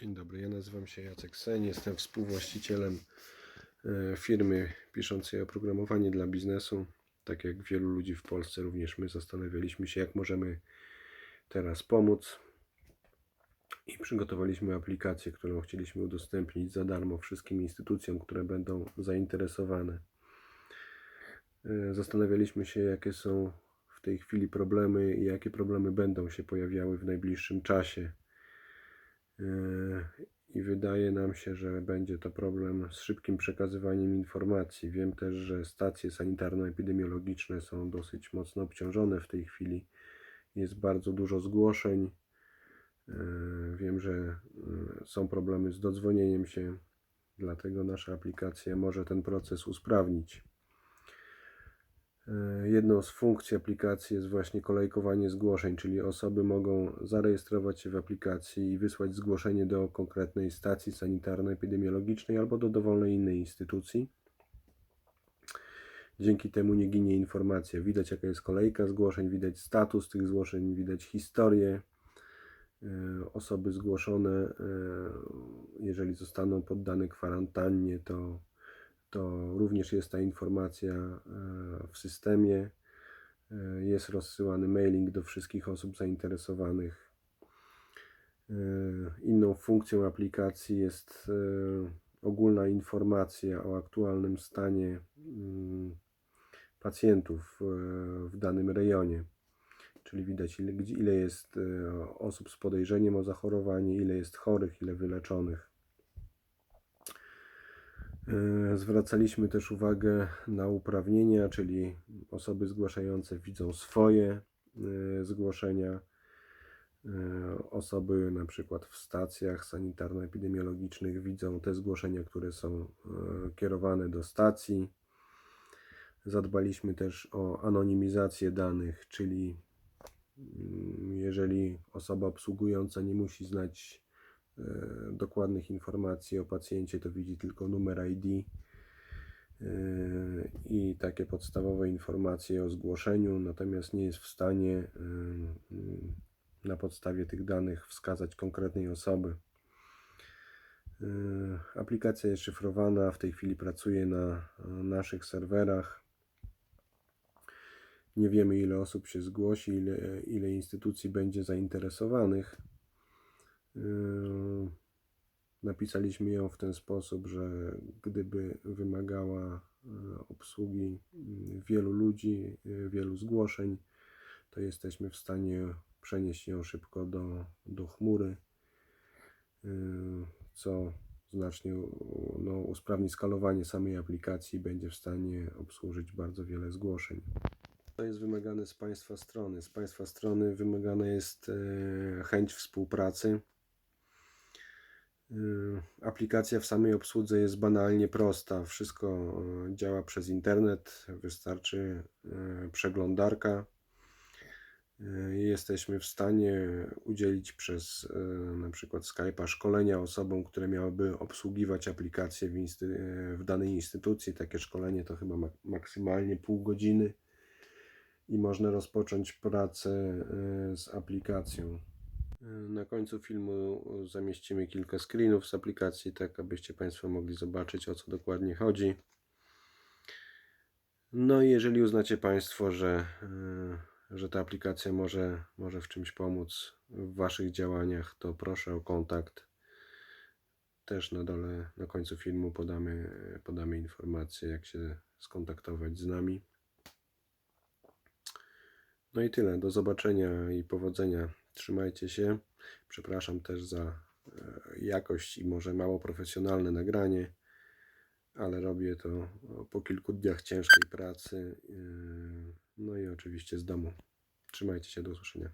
Dzień dobry, ja nazywam się Jacek Sen, jestem współwłaścicielem e, firmy piszącej oprogramowanie dla biznesu. Tak jak wielu ludzi w Polsce, również my zastanawialiśmy się, jak możemy teraz pomóc. I przygotowaliśmy aplikację, którą chcieliśmy udostępnić za darmo wszystkim instytucjom, które będą zainteresowane. E, Zastanawialiśmy się, jakie są w tej chwili problemy i jakie problemy będą się pojawiały w najbliższym czasie. Yy, I wydaje nam się, że będzie to problem z szybkim przekazywaniem informacji. Wiem też, że stacje sanitarno-epidemiologiczne są dosyć mocno obciążone w tej chwili. Jest bardzo dużo zgłoszeń. Yy, Wiem, że yy, są problemy z dodzwonieniem się, dlatego nasza aplikacja może ten proces usprawnić. E, Jedną z funkcji aplikacji jest właśnie kolejkowanie zgłoszeń, czyli osoby mogą zarejestrować się w aplikacji i wysłać zgłoszenie do konkretnej stacji sanitarno-epidemiologicznej albo do dowolnej innej instytucji. Dzięki temu nie ginie informacja. Widać jaka jest kolejka zgłoszeń, widać status tych zgłoszeń, widać historię. E, Osoby zgłoszone, e, jeżeli zostaną poddane kwarantannie, to to również jest ta informacja e, w systemie. E, Jest rozsyłany mailing do wszystkich osób zainteresowanych. E, Inną funkcją aplikacji jest ogólna informacja o aktualnym stanie mm, pacjentów w danym rejonie. Czyli widać, ile, jest osób z podejrzeniem o zachorowanie, ile jest chorych, ile wyleczonych. E, Zwracaliśmy też uwagę na uprawnienia, czyli osoby zgłaszające widzą swoje e, zgłoszenia. E, Osoby na przykład w stacjach sanitarno-epidemiologicznych widzą te zgłoszenia, które są kierowane do stacji. Zadbaliśmy też o anonimizację danych, czyli mm, jeżeli osoba obsługująca nie musi znać dokładnych informacji o pacjencie, to widzi tylko numer ID e, i takie podstawowe informacje o zgłoszeniu, natomiast nie jest w stanie e, na podstawie tych danych wskazać konkretnej osoby. E, Aplikacja jest szyfrowana, w tej chwili pracuje na e, naszych serwerach. Nie wiemy, ile osób się zgłosi, ile, ile instytucji będzie zainteresowanych. Yy, Napisaliśmy ją w ten sposób, że gdyby wymagała yy, obsługi yy, wielu ludzi, wielu zgłoszeń, to jesteśmy w stanie przenieść ją szybko do, do chmury, co znacznie no, usprawni skalowanie samej aplikacji i będzie w stanie obsłużyć bardzo wiele zgłoszeń. To jest wymagane z Państwa strony. Z Państwa strony wymagana jest chęć współpracy. E, Aplikacja w samej obsłudze jest banalnie prosta. Wszystko e, działa przez internet. Wystarczy e, przeglądarka. Jesteśmy w stanie udzielić przez na przykład Skype'a szkolenia osobom, które miałyby obsługiwać aplikację w, w danej instytucji. Takie szkolenie to chyba mak- maksymalnie pół godziny i można rozpocząć pracę z aplikacją. E, Na końcu filmu zamieścimy kilka screenów z aplikacji, tak abyście Państwo mogli zobaczyć o co dokładnie chodzi. No i jeżeli uznacie Państwo, że, e, że ta aplikacja może, może w czymś pomóc w Waszych działaniach, to proszę o kontakt. Też na dole, na końcu filmu podamy, podamy informację, jak się skontaktować z nami. No i tyle. Do zobaczenia i powodzenia. Trzymajcie się. Przepraszam też za e, jakość i może mało profesjonalne nagranie, ale robię to po kilku dniach ciężkiej pracy. e, No i oczywiście z domu. Trzymajcie się, do usłyszenia.